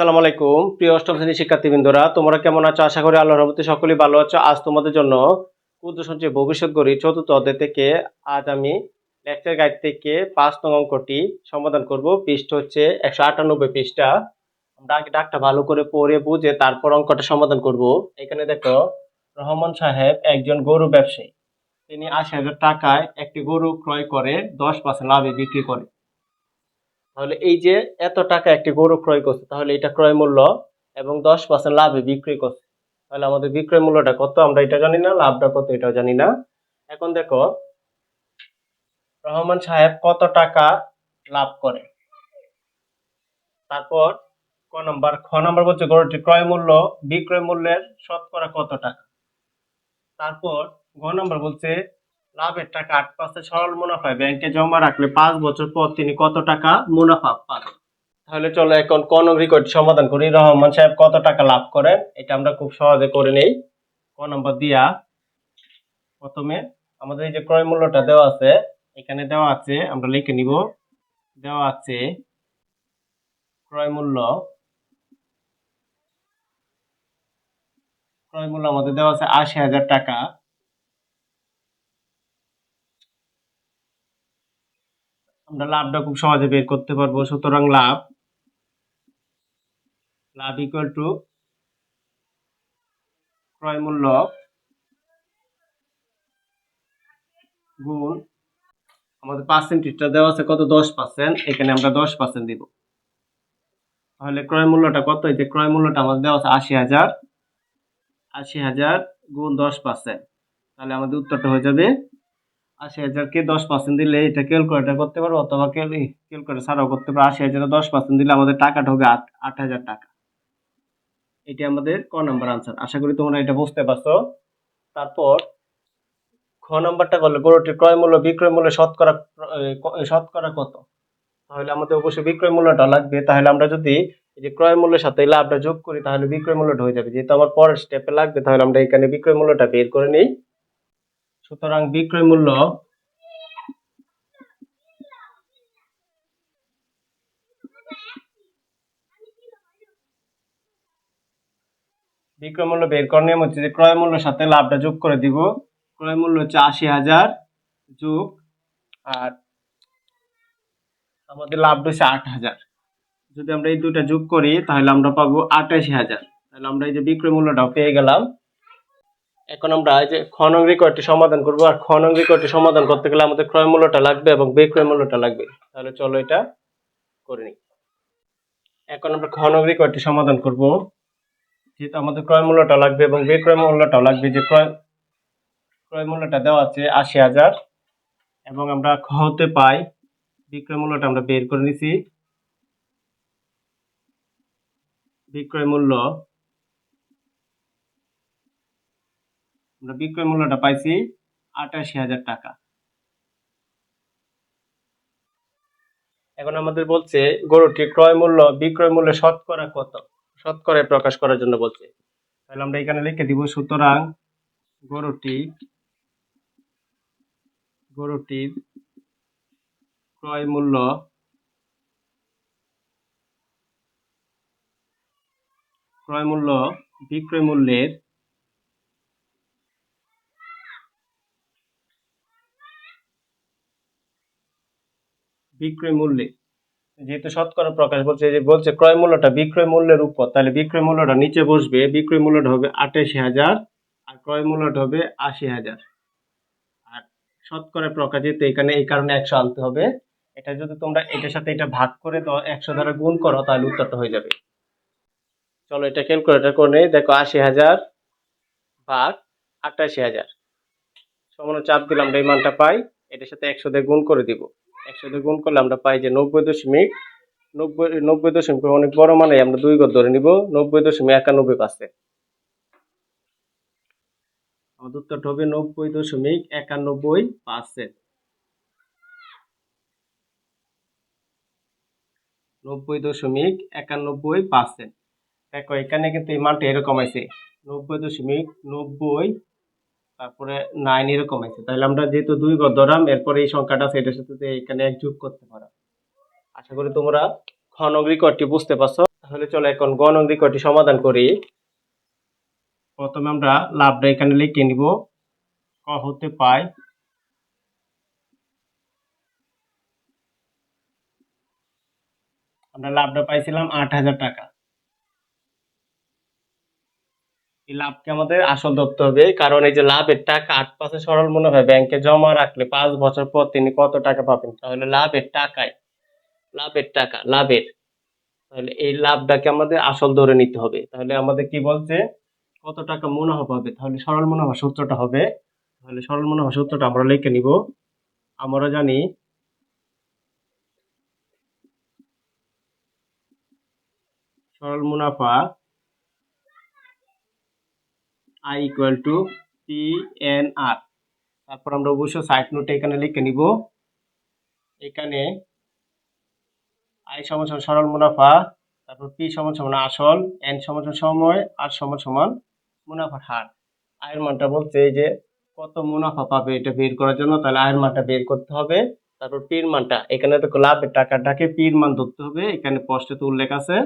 আসসালামু আলাইকুম। প্রিয় অষ্টম শ্রেণির শিক্ষার্থীবৃন্দরা, তোমরা কেমন আছো? আশা করি আল্লাহ রহমতে সকলেই ভালো আছো। আজ তোমাদের জন্য ক্ষুদ্র সঞ্চয় ভবিষ্যৎ গড়ি চতুর্থ অধ্যায় থেকে আজ আমি লেকচার গাইড থেকে পাঁচ নং অঙ্কটি সমাধান করব। পৃষ্ঠ হচ্ছে একশো আটানব্বই পৃষ্ঠা। আগে ডাকটা ভালো করে পড়ে বুঝে তারপর অঙ্কটা সমাধান করব। এখানে দেখো, রহমান সাহেব একজন গরু ব্যবসায়ী। তিনি আশি হাজার টাকায় একটি গরু ক্রয় করে দশ পার্সেন্ট লাভে বিক্রি করে। তাহলে এই যে এত টাকা একটি গরু ক্রয় করছে, তাহলে এটা ক্রয় মূল্য এবং দশ পার্সেন্ট লাভে বিক্রি করছে। তাহলে আমাদের বিক্রয় মূল্যটা কত? আমরা এটা জানি না, লাভটা কত এটাও জানি না। এখন দেখো, রহমান সাহেব কত টাকা লাভ করে? তারপর ক নম্বর, খ নম্বর বলছে গরুটি ক্রয় মূল্য, বিক্রয় মূল্যের শতকরা কত টাকা? তারপর ঘ নম্বর বলছে লাভের টাকা আট পার্সেন্ট সরল মুনাফায় ব্যাংকে জমা রাখলে পাঁচ বছর পর তিনি কত টাকা মুনাফা পাবেন? তাহলে চলো এখন কোন রেকর্ড সমাধান করি? রহমান সাহেব কত টাকা লাভ করেন? এটা আমরা খুব সহজে করে নেই। ক নম্বর দিয়া। প্রথমে আমাদের এই যে ক্রয় মূল্যটা দেওয়া আছে, এখানে দেওয়া আছে, আমরা লিখে নিব। দেওয়া আছে ক্রয় মূল্য। ক্রয় মূল্য আমাদের দেওয়া আছে আশি হাজার টাকা। আমরা লাভটা খুব সহজে বের করতে পারব। সুতরাং লাভ লাভ ইকুয়াল টু ক্রয় মূল্য গুণ আমাদের পার্সেন্টেজটা দেওয়া আছে কত? দশ পার্সেন্ট এখানে আমরা দশ পার্সেন্ট দিব। তাহলে ক্রয় মূল্যটা কত? এই যে ক্রয় মূল্যটা আমাদের দেওয়া আছে আশি হাজার। আশি হাজার গুণ দশ পার্সেন্ট তাহলে আমাদের উত্তরটা হয়ে যাবে আশি হাজারকে দশ পার্সেন্ট দিলে এটা ক্যালকুলেটার করতে পারব, অথবা ক্যালকুলেটার ছাড়াও করতে পারব। আশি হাজার দশ পার্সেন্ট দিলে আমাদের টাকাটা হবে আট আট হাজার টাকা। এটি আমাদের ক নাম্বার আনসার আশা করি তোমরা এটা বুঝতে পারছ। তারপর খ নাম্বারটা করলে গরুটির ক্রয় মূল্য, বিক্রয় মূল্য, শতকরা শতকরা কত? তাহলে আমাদের অবশ্যই বিক্রয় মূল্যটা লাগবে। তাহলে আমরা যদি এই যে ক্রয় মূল্যের সাথে লাভটা যোগ করি, তাহলে বিক্রয় মূল্যটা হয়ে যাবে। যেহেতু আমার পরের স্টেপে লাগবে, তাহলে আমরা এখানে বিক্রয় মূল্যটা বের করে নিই। সুতরাং বিক্রয় মূল্য বিক্রয় মূল্য বের করার নিয়ম হচ্ছে যে ক্রয় মূল্যের সাথে লাভটা যোগ করে দিব। ক্রয় মূল্য হচ্ছে আশি হাজার যোগ, আর আমাদের লাভ হচ্ছে আট হাজার। যদি আমরা এই দুটা যোগ করি, তাহলে আমরা পাবো আটাশি হাজার। তাহলে আমরা এই যে বিক্রয় মূল্যটাও পেয়ে গেলাম। এখন আমরা এই যে খনন রেকর্ডটি সমাধান করব, আর খনন রেকর্ডটি সমাধান করতে গেলে আমাদের ক্রয় মূল্যটা লাগবে এবং বিক্রয় মূল্যটা লাগবে। তাহলে চলো এটা করে নিই। এখন আমরা খনন রেকর্ডটি সমাধান করব। যেহেতু আমাদের ক্রয় মূল্যটা লাগবে এবং বিক্রয় মূল্যটাও লাগবে, যে ক্রয় ক্রয় মূল্যটা দেওয়া আছে আশি হাজার, এবং আমরা খ হতে পাই বিক্রয় মূল্যটা আমরা বের করে নিছি। বিক্রয় মূল্য আমরা বিক্রয় মূল্যটা পাইছি আটাশি হাজার টাকা। এখন আমাদের বলছে গরুটির ক্রয় মূল্য, বিক্রয় মূল্য শতকরা কত? শতকরায় প্রকাশ করার জন্য বলছে। তাহলে আমরা এখানে লিখে দিব, সুতরাং গরুটি গরুটির ক্রয় মূল্য ক্রয় মূল্য বিক্রয় মূল্যের বিক্রয় মূল্যে, যেহেতু শতকরা প্রকাশ বলছে যে বলছে ক্রয় মূল্যটা বিক্রয় মূল্যের উপর, তাহলে বিক্রয় মূল্যটা নিচে বসবে, বিক্রয় মূল্যটা হবে আটাশি হাজার, আর ক্রয় মূল্যটা হবে আশি হাজার। আর শতকরা প্রকাশ, যেহেতু এখানে এই কারণে একশো আনতে হবে, এটা যদি তোমরা এটার সাথে এটা ভাগ করে একশো দ্বারা গুণ করো, তাহলে উত্তরটা হয়ে যাবে। চলো এটা ক্যালকুলেটর করে দেখো আশি হাজার ভাগ আটাশি হাজার। সমান চাপ দিলাম এই মানটা পাই, এটার সাথে একশো দিয়ে গুণ করে দিব। দিয়ে গুণ করলে আমরা পাই যে নব্বই দশমিক, নব্বই নব্বই দশমিক অনেক বড় মানে আমরা দুই গড় ধরে নিব। নব্বই দশমিক একানব্বই পার্সেন্ট আমাদের উত্তরটা হবে নব্বই দশমিক একানব্বই পার্সেন্ট নব্বই দশমিক একানব্বই পার্সেন্ট দেখো, এখানে কিন্তু এই মানটা এরকম আছে নব্বই দশমিক নব্বই তারপরে নাইন এরকম আছে। তাহলে আমরা যেহেতু দুই ধরাম, এরপরে এই সংখ্যাটা এটার সাথে এখানে এক যোগ করতে পারো। আশা করি তোমরা খনক রেকর্ডটি বুঝতে পারছ। তাহলে চলো এখন কয়টি সমাধান করি। প্রথমে আমরা লাভটা এখানে লিখে নিব। ক হতে পাই আমরা লাভটা পাইছিলাম আট হাজার টাকা। এই লাভকে আমাদের আসল ধরতে হবে কারণ এই যে লাভের টাকা আট পাশে সরল মুনাফা ব্যাংকে জমা রাখলে পাঁচ বছর পর তিনি কত টাকা পাবেন? তাহলে লাভের টাকায়, লাভের টাকা, লাভের। তাহলে এই লাভটাকে আমাদের আসল ধরে নিতে হবে। তাহলে আমাদের কি বলছে? কত টাকা মুনাফা পাবে? তাহলে সরল মুনাফা সূত্রটা হবে, তাহলে সরল মুনাফা সূত্রটা আমরা লিখে নিব। আমরা জানি সরল মুনাফা I equal to P N R তারপর আমরা অবশ্যই সাইড নোটে এখানে লিখে নিব। এখানে আই সমান সমান সরল মুনাফা, তারপর পি সমান সমান আসল এন সমান সময় আর সমান সমান মুনাফার হার। আয়ের মানটা বলছে যে কত মুনাফা পাবে এটা বের করার জন্য, তাহলে আয়ের মানটা বের করতে হবে। তারপর পির মানটা, এখানে তো লাভের টাকাটাকে পির মান ধরতে হবে, এখানে স্পষ্ট উল্লেখ আছে।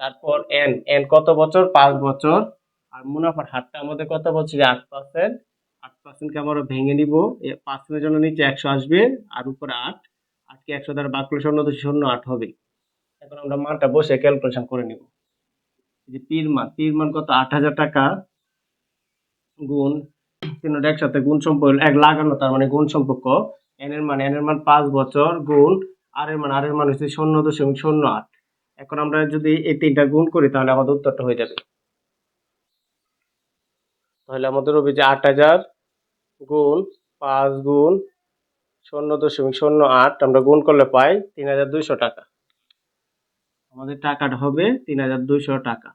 তারপর এন এন কত বছর? পাঁচ বছর। আর মুনাফার হারটা আমাদের কত যে আট পার্সেন্ট আট পার্সেন্টকে আমরা ভেঙে নিব। পার্সেন্টের জন্য নিচে একশো আসবে, আর উপরে আট। আটকে একশো দ্বারা বাদ করলে শূন্য দুশো শূন্য আট হবে এখন আমরা মানটা বসে ক্যালকুলেশন করে নিব। যে পির মান পির মান কত? আট হাজার টাকা গুণ, তিনটা একসাথে গুণ সম্পর্ক, এক লাগানো, তার মানে গুণ সম্পর্ক। এন এর মান এন এর মান পাঁচ বছর, গুণ আর এর মান আর এর মান হচ্ছে শূন্য দশমিক শূন্য আট। এখন আমরা যদি এই তিনটা গুণ করি, তাহলে আমাদের উত্তরটা হয়ে যাবে। তাহলে আমাদের হবে যে আট হাজার গুণ পাঁচ গুণ শূন্য দশমিক শূন্য আট, আমরা গুণ করলে পাই তিন হাজার দুইশো টাকা। আমাদের টাকাটা হবে তিন হাজার দুইশো টাকা।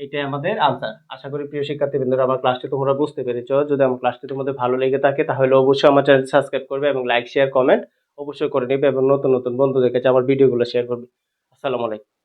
এটাই আমাদের আনসার আশা করি প্রিয় শিক্ষার্থীবৃন্দরা আমার ক্লাসটি তোমরা বুঝতে পেরেছ। যদি আমার ক্লাসটি তোমাদের ভালো লেগে থাকে, তাহলে অবশ্যই আমার চ্যানেল সাবস্ক্রাইব করবে এবং লাইক শেয়ার কমেন্ট অবশ্যই করে নেবে এবং নতুন নতুন বন্ধুদের কাছে আমার ভিডিওগুলো শেয়ার করবে। আসসালামু আলাইকুম।